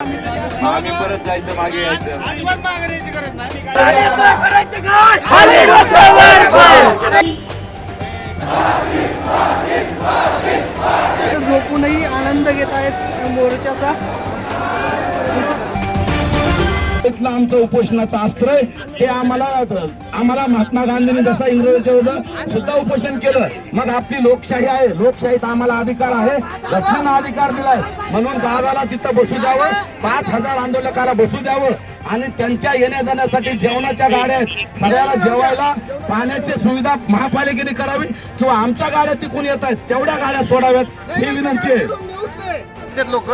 आम्ही परत जायचं मागे यायचं. अजिबात मागण्याची गरज नाही. झोपूनही आनंद घेत आहेत मोर्चाचा. इथलं आमचं उपोषणाचं अस्त्र आहे ते आम्हाला आम्हाला महात्मा गांधींनी जसं इंग्रजांच्या सुद्धा उपोषण केलं मग आपली लोकशाही आहे. लोकशाहीत आम्हाला अधिकार आहे. घटनेनं अधिकार दिलाय. म्हणून दादाला तिथं बसू द्यावं. पाच हजार आंदोलकाला बसू द्यावं. आणि त्यांच्या येण्या जाण्यासाठी जेवणाच्या गाड्या आहेत. सगळ्याला जेवायला पाण्याची सुविधा महापालिकेने करावी किंवा आमच्या गाड्या तिकून येत आहेत. तेवढ्या गाड्या सोडाव्यात. ही विनंती आहे. लोक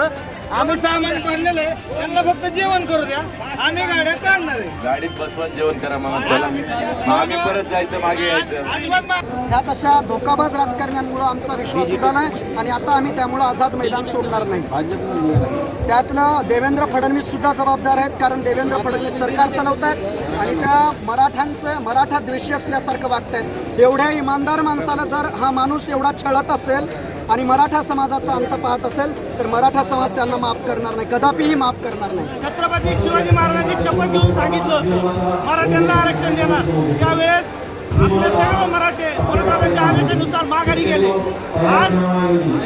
आम्ही सामान भरलेलं आहे. त्यांना फक्त जेवण करू द्या. आम्ही गाड्या काढणार आहे. गाडीत बसवा जेवण करा चला. मग आम्ही परत जायचं मागे यायचं. अजिबात ह्याच अशा धोकाबाज राजकारण्यांमुळे आमचा विश्वास उडाला आहे आणि आता आम्ही त्यामुळे आझाद मैदान सोडणार नाही. त्यातला देवेंद्र फडणवीस सुद्धा जबाबदार आहेत कारण देवेंद्र फडणवीस सरकार चालवत आहेत आणि त्या मराठ्यांचं मराठा द्वेषी असल्यासारखं वागतायत. एवढ्या इमानदार माणसाला जर हा माणूस एवढा छळत असेल आणि मराठा समाजाचा अंत पाहत असेल तर मराठा समाज त्यांना माफ करणार नाही. कदापिही माफ करणार नाही. छत्रपती शिवाजी महाराजांची शपथ घेऊन सांगितलं होतं मराठ्यांना आरक्षण देणार. त्यावेळेस आपले सर्व मराठे कोलकाताच्या आदेशानुसार माघारी गेले. आज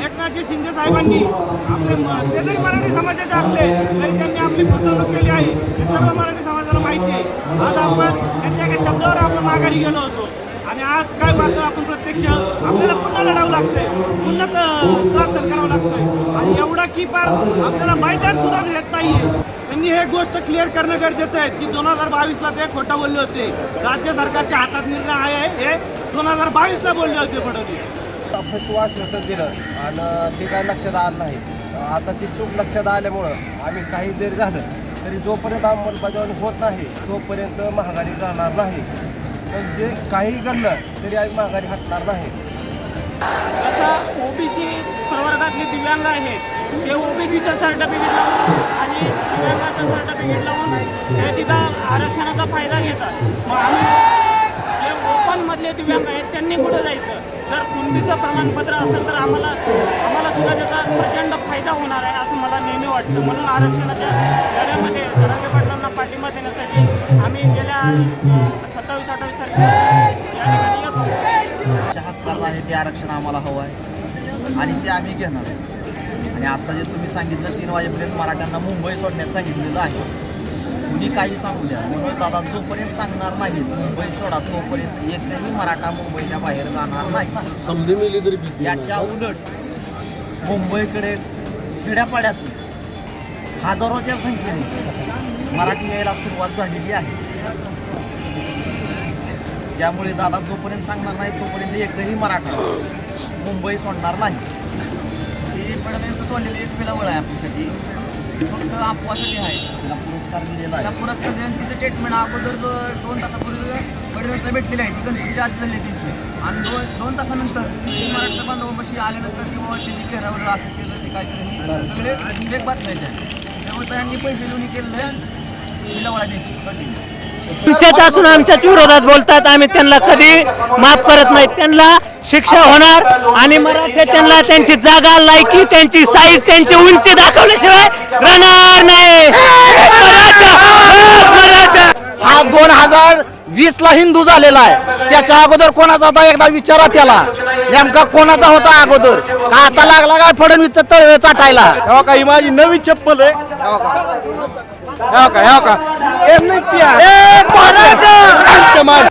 एकनाथजी शिंदे साहेबांनी आपले म- ते जरी मराठी समाजाचे असले तरी त्यांनी आपली फसवणूक केली आहे. हे सर्व मराठी समाजाला माहिती आहे. आज आपण त्यांच्या एका शब्दावर आपण माघारी गेलो होतो. आणि आज काय मात्र आपण प्रत्यक्ष? आपल्याला पुन्हा लढावं लागतंय. पुन्हा त्रास सहन करावा लागतोय. आणि एवढा की पार आपल्याला मैदान सुद्धा येत नाहीये. त्यांनी हे गोष्ट क्लिअर करणं गरजेचं आहे की दोन हजार बावीसला ते खोटं बोलले होते. राज्य सरकारच्या हातात निर्णय आहे हे दोन हजार बावीसला बोलले होते फडणवीस. फसवं आश्वासन दिलं आणि ते काय लक्षात आलं नाही. आता ती चूक लक्षात आल्यामुळं आम्ही काही जरी झालं तरी जोपर्यंत अंमलबजावणी होत नाही तोपर्यंत महागारी जाणार नाही. पण जे काही घडलं तरी आम्ही महागारी हटणार नाही. जसं ओबीसी प्रवर्गातले दिव्यांग आहेत ते ओबीसीचं सर्टिफिकेट लावून आणि दिव्यांगाचं सर्टिफिकेट लावून ते तिथं आरक्षणाचा फायदा घेतात. मग आम्ही जे ओपनमधले दिव्यांग आहेत त्यांनी कुठं जायचं? जर कुणबीचं प्रमाणपत्र असेल तर आम्हाला आम्हाला सुद्धा त्याचा प्रचंड फायदा होणार आहे असं मला नेहमी वाटतं. म्हणून आरक्षणाच्या लढ्यामध्ये धनंजय पाटलांना पाठिंबा देण्यासाठी आम्ही गेल्या सत्तावीस अठ्ठावीस तारखेला आहे ते आरक्षण आम्हाला हवं आहे. आणि ते आम्ही घेणार आहे. आणि आता जे तुम्ही सांगितलं तीन वाजेपर्यंत मराठ्यांना मुंबई सोडण्यास सांगितलेलं आहे. कुणी काही सांगू द्या. मनोज दादा जोपर्यंत सांगणार नाही मुंबई सोडा तोपर्यंत एकही मराठा मुंबईच्या बाहेर जाणार नाही. समधी मिली तरी याच्या उलट मुंबईकडे खेड्यापाड्यातून हजारोच्या संख्येने मराठी यायला सुरुवात झालेली आहे. त्यामुळे दादा जोपर्यंत सांगणार नाही तोपर्यंत एकही मराठा मुंबई सोडणार नाही. ती पर्यंत सोडलेली एक पिलावळ आहे आपल्यासाठी. फक्त अपवासाठी आहे. तिला पुरस्कार दिलेला आहे. पुरस्कार दिला तिचं स्टेटमेंट अगोदर दोन तासापूर्वी कडे भेटलेली आहे ती गणपतीची आज झाली तिची. आणि दोन दोन तासानंतर मराठा बांधवापाशी आल्यानंतर किंवा तिची चेहऱ्यावर असं केलं ते काहीतरी सगळे एक बातम्याचे आहे त्यामुळे त्यांनी पैसे देऊन केलेलं आहे. पिलावळा द्यायची. कंटिन्यू आमच्याच असून आमच्याच विरोधात बोलतात. आम्ही त्यांना कधी माफ करत नाही. त्यांना शिक्षा होणार आणि मराठे त्यांना त्यांची जागा लायकी त्यांची साईज त्यांची उंची दाखवल्याशिवाय राहणार नाही. हा दोन हजार वीस ला हिंदू झालेला आहे. त्याच्या अगोदर कोणाचा होता? एकदा विचारा त्याला. नेमका कोणाचा होता अगोदर? का आता लागला काय फडणवीसचा तळवे चाटायला? तेव्हा का ही माझी नवी चप्पल आहे. तेव्हा का तेव्हा का